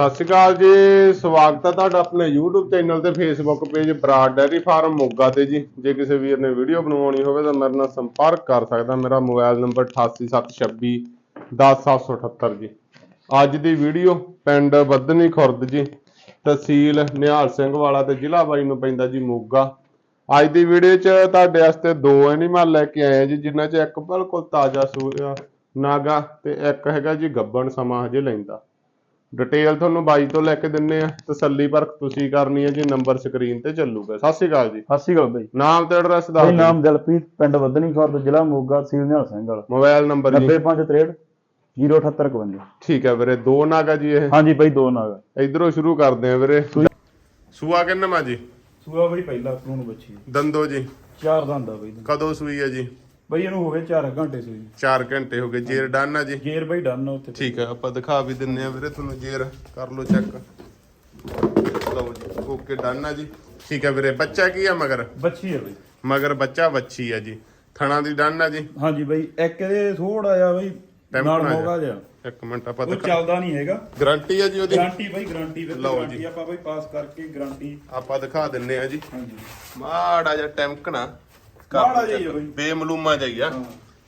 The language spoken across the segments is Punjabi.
ਸਤਿ ਸ਼੍ਰੀ ਅਕਾਲ ਜੀ, ਸਵਾਗਤ ਹੈ ਤੁਹਾਡਾ ਆਪਣੇ YouTube ਚੈਨਲ ਤੇ Facebook page Brar dairy farm Moga ਤੇ ਜੀ। ਜੇ ਕਿਸੇ ਵੀਰ ਨੇ ਵੀਡੀਓ ਬਣਵਾਉਣੀ ਹੋਵੇ ਤਾਂ ਮੇਰੇ ਨਾਲ ਸੰਪਰਕ ਕਰ ਸਕਦਾ। ਮੇਰਾ ਮੋਬਾਈਲ ਨੰਬਰ 8876 10778 ਜੀ। ਅੱਜ ਦੀ ਵੀਡੀਓ ਪਿੰਡ ਬੱਦਨੀ ਖੁਰਦ ਜੀ, ਤਹਿਸੀਲ ਨਿਹਾਲ ਸਿੰਘ ਵਾਲਾ ਤੇ ਜ਼ਿਲ੍ਹਾ ਬਾਈ ਨੂੰ ਪੈਂਦਾ ਜੀ ਮੋਗਾ। ਅੱਜ ਦੀ ਵੀਡੀਓ 'ਚ ਤੁਹਾਡੇ ਵਾਸਤੇ ਦੋ ਐਨੀਮਲ ਲੈ ਕੇ ਆਏ ਜੀ, ਜਿਨ੍ਹਾਂ 'ਚ ਇੱਕ ਬਿਲਕੁਲ ਤਾਜ਼ਾ ਸੂਆ, ਨਾਗਾ ਤੇ ਇੱਕ ਹੈਗਾ ਜੀ ਗੱਬਣ ਸਮਾਂ ਹਜੇ ਲੈਂਦਾ। ਡਿਟੇਲ ਤੁਹਾਨੂੰ ਬਾਈ ਤੋਂ ਲੈ ਕੇ ਦਿੰਨੇ ਆ ਤਸੱਲੀ ਪਰਖ ਤੁਸੀਂ ਕਰਨੀ ਹੈ ਜੀ ਨੰਬਰ ਸਕਰੀਨ ਤੇ ਚੱਲੂਗਾ। ਸਤਿ ਸ਼੍ਰੀ ਅਕਾਲ ਜੀ। ਸਤਿ ਸ਼੍ਰੀ ਅਕਾਲ ਬਾਈ। ਨਾਮ ਤੇ ਐਡਰੈਸ ਦੱਸ ਦਿਓ। ਨਾਮ ਦਿਲਪ੍ਰੀਤ ਪਿੰਡ ਬੱਦਨੀ ਖੁਰਦ ਜ਼ਿਲ੍ਹਾ ਮੋਗਾ ਤਹਿਸੀਲ ਨਿਹਾਲ ਸਿੰਘ ਵਾਲਾ। ਮੋਬਾਈਲ ਨੰਬਰ ਜੀ। 9563 07851 ਠੀਕ ਹੈ ਵੀਰੇ ਦੋ ਨਾਗਾ ਜੀ ਇਹ। ਹਾਂਜੀ ਬਾਈ ਦੋ ਨਾਗ ਇਧਰੋਂ ਸ਼ੁਰੂ ਕਰਦੇ ਆ ਵੀਰੇ। ਸੂਆ ਕਿੰਨਾ ਮਾ ਜੀ? ਸੂਆ ਬਾਈ ਪਹਿਲਾ ਕਲੂਨ ਬੱਚੀ। ਦੰਦੋ ਜੀ। ਚਾਰ ਦੰਦ ਆ ਬਾਈ। ਕਦੋਂ ਸੂਈ ਹੈ ਜੀ? ਬਾਈ ਇਹਨੂੰ ਹੋ ਗਏ 4 ਘੰਟੇ ਸੂਈ। 4 ਘੰਟੇ ਹੋ ਗਏ ਜੇਰ ਡਨ ਆ ਜੀ। ਗੇਰ ਬਾਈ ਡਨ ਆ ਉੱਥੇ। ਠੀਕ ਹੈ ਆਪਾਂ ਦਿਖਾ ਵੀ ਦਿੰਨੇ ਆ ਵੀਰੇ ਤੁਹਾਨੂੰ ਜੇਰ। ਕਰ ਲਓ ਚੈੱਕ। ਲਓ ਜੀ ਓਕੇ ਡਨ ਆ ਜੀ। ਠੀਕ ਹੈ ਵੀਰੇ ਬੱਚਾ ਕੀ ਆ ਮਗਰ? ਬੱਚੀ ਆ ਬਾਈ। ਮਗਰ ਬੱਚਾ ਵੱਛੀ ਆ ਜੀ। ਥਣਾ ਦੀ ਡਨ ਆ ਜੀ। ਹਾਂਜੀ ਬਾਈ ਇੱਕ ਇਹਦੇ ਥੋੜਾ ਜਿਹਾ ਬਾਈ ਨਾਲ ਆ। ਮੋਗਾ ਜਿਹਾ। ਇੱਕ ਮਿੰਟ ਆਪਾਂ ਉਹ ਦਿਖਾ ਚੱਲਦਾ ਨਹੀਂ ਹੈਗਾ। ਗਾਰੰਟੀ ਆ ਜੀ ਉਹਦੀ? ਗਾਰੰਟੀ ਬਾਈ ਗਾਰੰਟੀ ਵਿੱਚ ਲਓ ਜੀ। ਗਾਰੰਟੀ। ਆਪਾਂ ਬਾਈ ਪਾਸ ਕਰਕੇ ਗਾਰੰਟੀ। ਆਪਾਂ ਦਿਖਾ ਦਿੰਨੇ ਆ ਜੀ। ਹਾਂਜੀ। ਮਾੜਾ ਜਿਹਾ ਟੈਂਕਣਾ ਮਾੜਾ ਜਿਹਾ ਹੀ ਆ ਬਾਈ। ਬੇਮਲੂਮਾ ਜਾਈਆ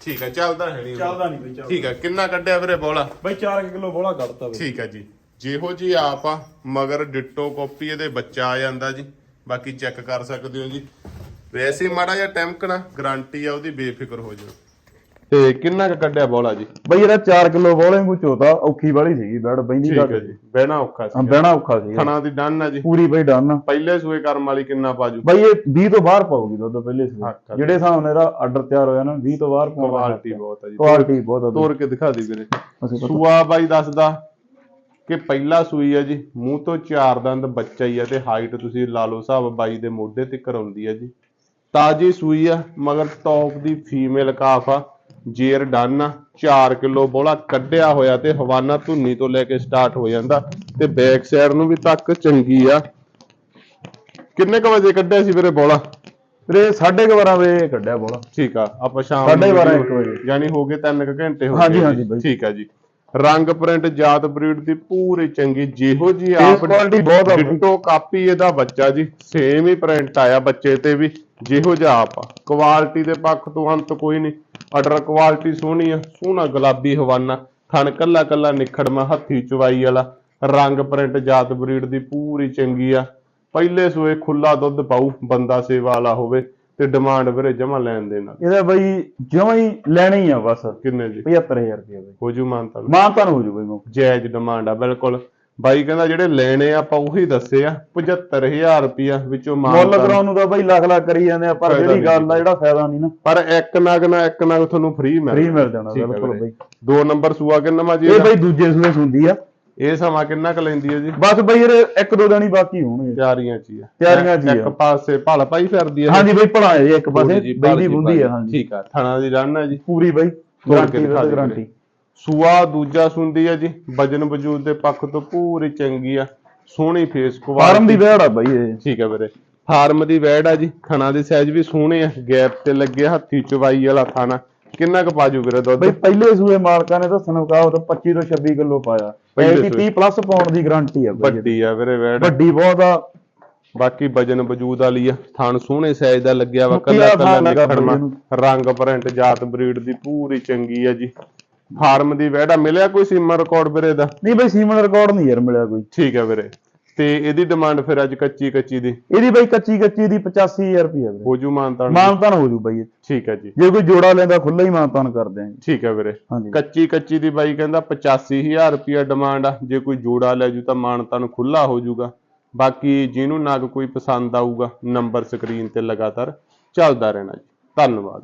ਠੀਕ ਹੈ ਚੱਲਦਾ ਹੈ ਨਹੀਂ ਚੱਲਦਾ ਨਹੀਂ ਬਾਈ ਚੱਲਦਾ। ਠੀਕ ਹੈ ਕਿੰਨਾ ਕੱਢਿਆ ਵੀਰੇ ਬੋਲਾ? ਬਾਈ 4 ਕਿਲੋ ਬੋਲਾ ਕੱਢਤਾ ਬਾਈ। ਠੀਕ ਹੈ ਜੀ। ਜਿਹੋ ਜੀ ਆਪ ਆ ਮਗਰ ਡਿੱਟੋ ਕਾਪੀ ਇਹਦੇ ਬੱਚਾ ਆ ਜਾਂਦਾ ਜੀ। ਬਾਕੀ ਚੈੱਕ ਕਰ ਸਕਦੇ ਹੋ ਜੀ। ਵੈਸੇ ਮਾੜਾ ਜਿਹਾ ਟੈਂਕਣਾ ਗਾਰੰਟੀ ਆ ਉਹਦੀ ਬੇਫਿਕਰ ਹੋ ਜਾਓ। ਤੇ ਕਿੰਨਾ ਕ ਕੱਢਿਆ ਬੋਲਾ ਜੀ? ਬਾਈ ਇਹਦਾ 4 ਕਿਲੋ ਬੋਲੇ ਨੂੰ ਚੋਤਾ ਔਖੀ ਵਾਲੀ ਸੀਗੀ ਬੈੜ ਬੈਂਦੀ ਠੀਕ ਹੈ ਜੀ ਬਹਿਣਾ ਔਖਾ ਹਾਂ ਸੀ ਬਹਿਣਾ ਔਖਾ ਸੀ ਥਣਾ ਦੀ ਡਨ ਆ ਜੀ। ਪੂਰੀ ਬਾਈ ਡਨ। ਪਹਿਲੇ ਸੂਏ ਕਰਮ ਵਾਲੀ ਕਿੰਨਾ ਪਾਜੂ? ਬਾਈ ਇਹ 20 ਤੋਂ ਬਾਹਰ ਪਾਉਗੀ ਦੁੱਧ ਪਹਿਲੇ ਸੀ ਹੱਕ ਆ। ਜਿਹੜੇ ਹਿਸਾਬ ਨਾਲ ਇਹਦਾ ਆਰਡਰ ਤਿਆਰ ਹੋਇਆ ਨਾ 20 ਤੋਂ ਬਾਹਰ ਪਾਉਣ ਕੁਆਲਿਟੀ ਬਹੁਤ ਆ ਜੀ। ਕੁਆਲਿਟੀ ਬਹੁਤ ਆ। ਤੋੜ ਕੇ ਦਿਖਾ ਦੀ ਵੀਰੇ। ਸੂਆ ਬਾਈ ਦੱਸਦਾ ਕਿ ਪਹਿਲਾ ਸੂਈ ਹੈ ਜੀ ਮੂੰਹ ਤੋਂ ਚਾਰ ਦੰਦ ਬੱਚਾ ਹੀ ਹੈ ਤੇ ਹਾਈਟ ਤੁਸੀਂ ਲਾ ਲਓ ਹਿਸਾਬ ਬਾਈ ਦੇ ਮੋਢੇ ਤੇ ਕਰਾਉਂਦੀ ਹੈ ਜੀ। ਤਾਜੀ ਸੂਈ ਆ ਮਗਰ ਟੌਪ ਦੀ ਫੀਮੇਲ ਕਾਫ ਆ। ਜੇਰ ਡਨ ਆ 4 ਕਿਲੋ ਬੋਲਾ ਕੱਢਿਆ ਹੋਇਆ ਤੇ ਹਵਾਨਾ ਧੁੰਨੀ ਤੋਂ ਲੈ ਕੇ ਸਟਾਰਟ ਹੋ ਜਾਂਦਾ ਤੇ ਬੈਕ ਸਾਈਡ ਨੂੰ ਵੀ ਤੱਕ ਚੰਗੀ ਆ। ਕਿੰਨੇ ਕ ਵਜੇ ਕੱਢਿਆ ਸੀ ਵੀਰੇ ਬੋਲਾ? ਵੀਰੇ 12:30 ਵਜੇ ਕੱਢਿਆ ਬੋਲਾ। ਠੀਕ ਆ ਆਪਾਂ ਸ਼ਾਮ ਸਾਢੇ ਨੂੰ ਬਾਰਾਂ, video- ਇੱਕ ਵਜੇ। ਯਾਨੀ ਹੋ ਗਏ 3 ਘੰਟੇ ਹੋ ਗਏ ਹਾਂਜੀ। ਠੀਕ ਆ ਜੀ। ਰੰਗ ਪ੍ਰਿੰਟ ਜਾਤ ਬਰੀਡ ਦੀ ਪੂਰੀ ਚੰਗੀ ਜਿਹੋ ਜੀ ਆਪ quality ਬਹੁਤ। ਡਿਟੋ ਕਾਪੀ ਇਹਦਾ ਬੱਚਾ ਜੀ ਸੇਮ ਹੀ ਪ੍ਰਿੰਟ ਆਇਆ ਬੱਚੇ ਤੇ ਵੀ ਜਿਹੋ ਜਿਹਾ ਆਪ ਕੁਆਲਿਟੀ ਦੇ ਪੱਖ ਤੋਂ ਅੰਤ ਕੋਈ ਨਹੀਂ। ਆਰਡਰ ਕੁਆਲਿਟੀ ਸੋਹਣੀ ਆ ਸੋਹਣਾ ਗੁਲਾਬੀ ਹਵਾਨਾ ਥਣ ਕੱਲਾ ਕੱਲਾ ਨਿਖੜਮਾ ਹੱਥੀ ਚਵਾਈ ਵਾਲਾ। ਰੰਗ ਪ੍ਰਿੰਟ ਜਾਤ ਬਰੀਡ ਦੀ ਪੂਰੀ ਚੰਗੀ ਆ। ਪਹਿਲੇ ਸੂਏ ਖੁੱਲਾ ਦੁੱਧ ਪਾਊ ਬੰਦਾ ਸੇਵਾ ਵਾਲਾ ਹੋਵੇ। ਤੇ ਡਿਮਾਂਡ ਵੀਰੇ ਜਮਾ ਲੈਣ ਦੇ ਨਾਲ ਇਹਦਾ ਬਾਈ ਜਮਾਂ ਹੀ ਲੈਣੀ ਆ ਬਸ। ਕਿੰਨੇ ਜੀ? 75000 ਰੁਪਏ ਬਾਈ। ਹੋ ਜੂ ਮਾਨਤਾ ਮਾਂ ਤਾਂ ਹੋ ਜੂ ਬਾਈ ਜਾਇਜ਼ ਡਿਮਾਂਡ ਆ ਬਿਲਕੁਲ। ਬਾਈ ਕਹਿੰਦਾ ਜਿਹੜੇ ਲੈਣੇ ਆ ਆਪਾਂ ਉਹੀ ਦੱਸੇ ਆ 75000 ਰੁਪਿਆ ਵਿੱਚੋਂ ਮੁੱਲ ਮਾਨਤਾ ਕਰਾਉਣ ਨੂੰ ਤਾਂ ਬਾਈ ਲੱਖ ਲੱਖ ਕਰੀ ਜਾਂਦੇ ਆ ਪਰ ਜਿਹੜੀ ਗੱਲ ਆ ਜਿਹੜਾ ਫਾਇਦਾ ਨਹੀਂ ਨਾ। ਪਰ ਇੱਕ ਨਗ ਨਾ ਇੱਕ ਨਗ ਤੁਹਾਨੂੰ ਫ੍ਰੀ ਮਿਲ ਫ੍ਰੀ ਮਿਲ ਜਾਣਾ ਬਿਲਕੁਲ। ਬਾਈ। ਦੋ ਨੰਬਰ ਸੂਆ ਕਿੰਨਾ ਮਾ ਜੀ ਇਹ? ਬਾਈ ਦੂਜੇ ਸੂਏ ਹੁੰਦੀ ਆ। ਇਹ ਸਮਾਂ ਕਿੰਨਾ ਕ ਲੈਂਦੀ ਹੈ ਜੀ? ਬਸ ਬਾਈ ਇਹਦੇ ਇੱਕ ਦੋ ਦਿਨ ਹੀ ਬਾਕੀ ਹੋਣਗੇ। ਤਿਆਰੀਆਂ ਚ ਹੀ ਆ। ਤਿਆਰੀਆਂ ਚ ਹੀ ਇੱਕ ਆ। ਪਾਸੇ ਭਲ ਪਾਈ ਫਿਰਦੀ ਹੈ ਹਾਂਜੀ ਬਾਈ ਭਲਾ ਹੈ ਇੱਕ ਪਾਸੇ ਬਾਈ ਦੀ ਬੁੰਦੀ ਆ। ਹਾਂਜੀ। ਠੀਕ ਆ ਥਣਾ ਦੀ ਰਨ ਹੈ ਜੀ। ਪੂਰੀ ਬਾਈ ਗਾਰੰਟੀ ਸੂਆ ਦੂਜਾ ਸੁੰਦੀ ਆ ਜੀ ਵਜਨ ਵਜੂਦ ਦੇ ਪੱਖ ਤੋਂ ਪੂਰੀ ਚੰਗੀ ਆ ਸੋਹਣੀ ਫੇਸ ਫਾਰਮ ਦੀ ਵੈੜ ਆ ਬਾਈ ਇਹ। ਠੀਕ ਹੈ ਵੀਰੇ। ਫਾਰਮ ਦੀ ਵੈੜ ਆ ਜੀ ਥਣਾ ਦੇ ਸਾਈਜ਼ ਵੀ ਸੋਹਣੇ ਆ ਗੈਪ ਤੇ ਲੱਗੇ ਹੱਥੀ ਚਵਾਈ ਵਾਲਾ ਥਾਣਾ। ਕਿੰਨਾ ਕੁ ਪਾਜੂ ਵੀਰੇ ਦੁੱਧ? ਬਈ ਪਹਿਲੇ ਸੂਏ ਮਾਲਕਾਂ ਨੇ ਦੱਸਣ ਮੁਕਾਬਤ 25 ਤੋਂ 26 ਕਿਲੋ ਪਾਇਆ। ਪਹਿਲੇ ਪਹਿਲੇ ਸੂਏ। 30 ਪਲੱਸ ਪਾਉਣ ਦੀ ਗਾਰੰਟੀ ਆ। ਵੱਡੀ ਆ ਵੀਰੇ ਵੈੜ। ਵੱਡੀ ਬਹੁਤ ਆ। ਬਾਕੀ ਵਜਨ ਵਜੂਦ ਵਾਲੀ ਆ। ਥਣ ਸੋਹਣੇ ਸਾਈਜ਼ ਦਾ ਲੱਗਿਆ ਵਾ ਮੁੱਕੀ ਕੱਲਾ ਦਾ ਕੱਲਾ ਥਣ ਲੱਗਾ ਨਿਖੜਮਾ ਇਹਨੂੰ। ਰੰਗ ਪ੍ਰਿੰਟ ਜਾਤ ਬਰੀਡ ਦੀ ਪੂਰੀ ਚੰਗੀ ਆ ਜੀ। ਫਾਰਮ ਦੀ ਵੈੜਾ ਮਿਲਿਆ ਕੋਈ ਸੀਮਾ ਰਿਕਾਰਡ ਵੀਰੇ ਦਾ? ਨਹੀਂ ਬਈ ਸੀਮਨ ਰਿਕਾਰਡ ਨਹੀਂ ਯਾਰ ਮਿਲਿਆ ਕੋਈ। ਠੀਕ ਹੈ ਵੀਰੇ। ਤੇ ਇਹਦੀ ਡਿਮਾਂਡ ਫਿਰ ਅੱਜ ਕੱਚੀ ਕੱਚੀ ਦੀ? ਇਹਦੀ ਬਈ ਕੱਚੀ ਕੱਚੀ ਦੀ 85000 ਰੁਪਏ ਵੀਰੇ। ਹੋ ਜੂ ਮਾਨਤਾਨ ਮਾਨਤਾਨ ਹੋ ਜੂ ਬਈ। ਠੀਕ ਹੈ ਜੀ। ਜੇ ਕੋਈ ਜੋੜਾ ਲੈਂਦਾ ਖੁੱਲਾ ਹੀ ਮਾਨਤਾਨ ਕਰਦੇ ਆਂ ਠੀਕ ਹੈ ਵੀਰੇ। ਕੱਚੀ ਕੱਚੀ ਦੀ ਬਾਈ ਕਹਿੰਦਾ 85000 ਰੁਪਿਆ ਡਿਮਾਂਡ ਆ। ਜੇ ਕੋਈ ਜੋੜਾ ਲੈ ਜੂ ਤਾਂ ਮਾਨਤਾ ਨੂੰ ਖੁੱਲਾ ਹੋ ਜਾਊਗਾ ਬਾਕੀ ਜਿਹਨੂੰ ਨਗ ਕੋਈ ਪਸੰਦ ਆਊਗਾ ਨੰਬਰ ਸਕਰੀਨ ਤੇ ਲਗਾਤਾਰ ਚੱਲਦਾ ਰਹਿਣਾ ਜੀ। ਧੰਨਵਾਦ।